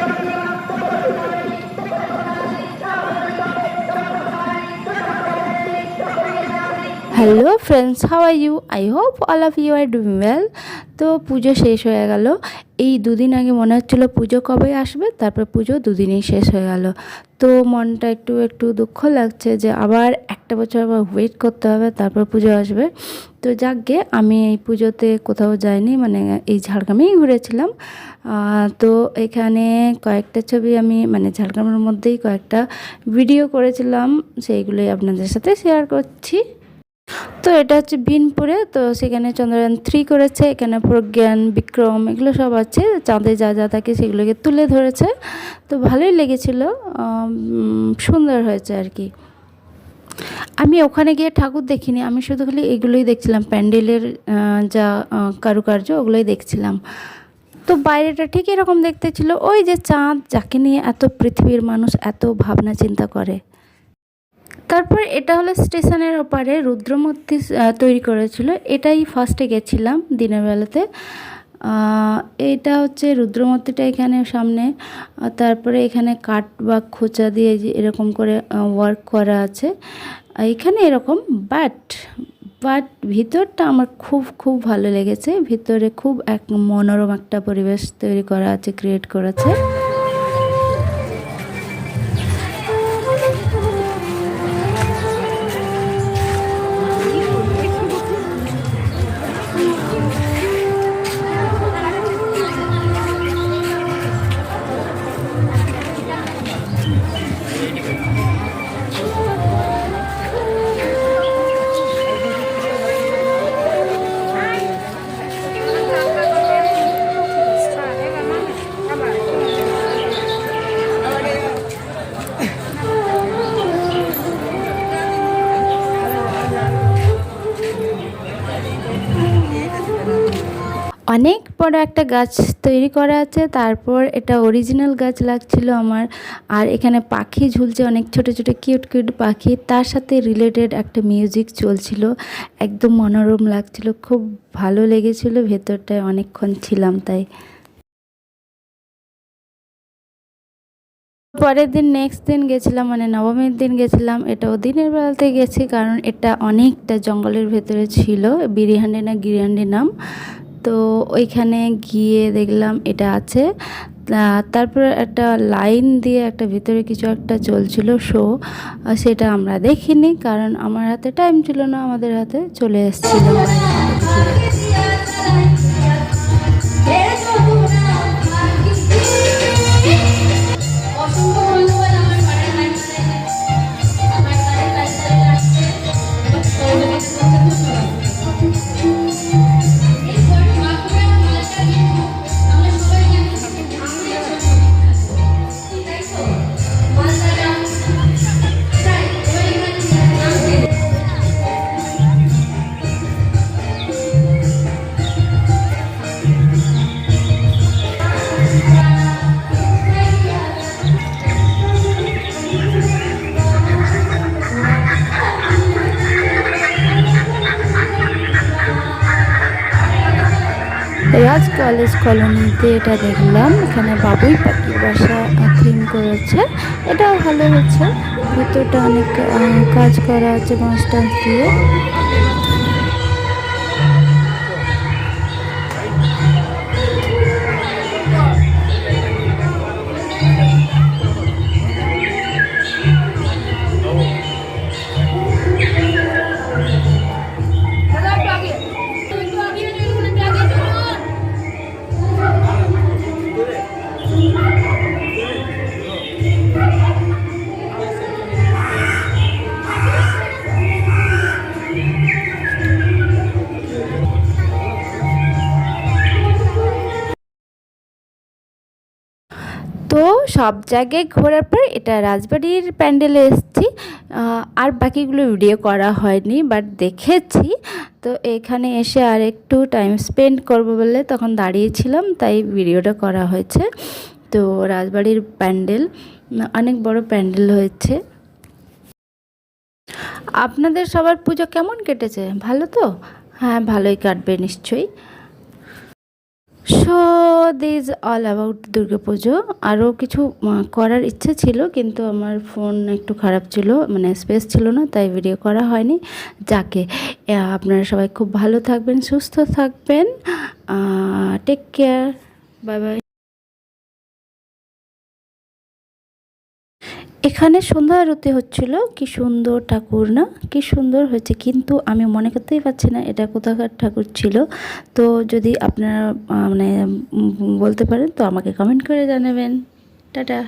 Thank you. Hello friends how are you I hope all of you are doing well তো পুজো শেষ হয়ে গেল। এই দুদিন আগে মনে হচ্ছিল পুজো কবে আসবে, তারপর পুজো দুদিনেই শেষ হয়ে গেল। তো মনটা একটু একটু দুঃখ লাগছে যে আবার একটা বছর আবার ওয়েট করতে হবে, তারপর পুজো আসবে। তো যাক গে আমি এই পুজোতে কোথাও যাইনি মানে এই ঝাড়গ্রামেই ঘুরেছিলাম। তো এখানে কয়েকটা ছবি আমি মানে ঝাড়গ্রামের মধ্যেই কয়েকটা ভিডিও করেছিলাম, সেইগুলোই আপনাদের সাথে শেয়ার করছি। তো এটা হচ্ছে বিনপুরে, তো সেখানে চন্দ্রযান থ্রি করেছে, এখানে প্রজ্ঞান, বিক্রম এগুলো সব আছে, চাঁদে যা যা থাকে সেগুলোকে তুলে ধরেছে। তো ভালোই লেগেছিল সুন্দর হয়েছে আর কি। আমি ওখানে গিয়ে ঠাকুর দেখিনি, আমি শুধু খালি এগুলোই দেখছিলাম, প্যান্ডেলের যা কারুকার্য ওগুলোই দেখছিলাম। তো বাইরেটা ঠিক এরকম দেখতে ছিল, ওই যে চাঁদ যাকে নিয়ে এত পৃথিবীর মানুষ এত ভাবনা চিন্তা করে। তারপর এটা হলো স্টেশনের ওপারে রুদ্রমূর্তি তৈরি করেছিল। এটাই ফার্স্টে গেছিলাম দিনের বেলাতে। এটা হচ্ছে রুদ্রমূর্তিটা এখানে সামনে। তারপরে এখানে কাঠ বা খোঁচা দিয়ে এরকম করে ওয়ার্ক করা আছে। এখানে এরকম বাট বাট ভিতরটা আমার খুব খুব ভালো লেগেছে। ভিতরে খুব এক মনোরম একটা পরিবেশ তৈরি করা আছে ক্রিয়েট করেছে। অনেক বড় একটা গাছ তৈরি করা আছে। তারপর এটা অরিজিনাল গাছ লাগছিল আমার। আর এখানে পাখি ঝুলছে, অনেক ছোট ছোট কিউট কিউট পাখি। তার সাথে রিলেটেড একটা মিউজিক চলছিল। একদম মনোরম লাগছিল, খুব ভালো লেগেছিল, ভেতরটায় অনেকক্ষণ ছিলাম তাই। পরের দিন নেক্সট দিন গেছিলাম মানে নবমীর দিন গেছিলাম। এটাও দিনের বেলাতে গেছি, কারণ এটা অনেকটা জঙ্গলের ভেতরে ছিল। বিরিহান্ডি না গিরিহান্ডি নাম। তো ওইখানে গিয়ে দেখলাম এটা আছে। তারপর একটা লাইন দিয়ে একটা ভিতরে কিছু একটা চলছিল শো, সেটা আমরা দেখিনি কারণ আমার হাতে টাইম ছিল না, আমাদের হাতে চলে এসেছিলাম রাজ কলেজ কলোনিতে এটা দেখলাম। এখানে বাবুই পাখির বাসা থিম করেছে। এটাও ভালো হচ্ছে ভিতরটা অনেক কাজ করা আছে, বাঁশ দিয়ে। তো সব জায়গায় ঘোরার পর এটা রাজবাড়ির প্যান্ডেলে এসেছি। আর বাকিগুলো ভিডিও করা হয়নি বাট দেখেছি। তো এখানে এসে আর একটু টাইম স্পেন্ড করব বলে তখন দাঁড়িয়েছিলাম, তাই ভিডিওটা করা হয়েছে। তো রাজবাড়ির প্যান্ডেল, অনেক বড় প্যান্ডেল হয়েছে। আপনাদের সবার পুজো কেমন কেটেছে? ভালো তো? হ্যাঁ ভালোই কাটবে নিশ্চয়ই। So this all about Durga Puja আরও কিছু করার ইচ্ছে ছিল, কিন্তু আমার ফোন একটু খারাপ ছিল মানে স্পেস ছিল না, তাই ভিডিও করা হয়নি। যাকে আপনারা সবাই খুব ভালো থাকবেন, সুস্থ থাকবেন। টেক কেয়ার বাই বাই এখানে সন্ধ্যা আরতি হচ্ছিল। কি সুন্দর ঠাকুর, না? কি সুন্দর হয়েছে। কিন্তু আমি মনে করতেই পারছি না এটা কোথাকার ঠাকুর ছিল। তো যদি আপনারা মানে বলতে পারেন, তো আমাকে কমেন্ট করে জানাবেন। টাটা।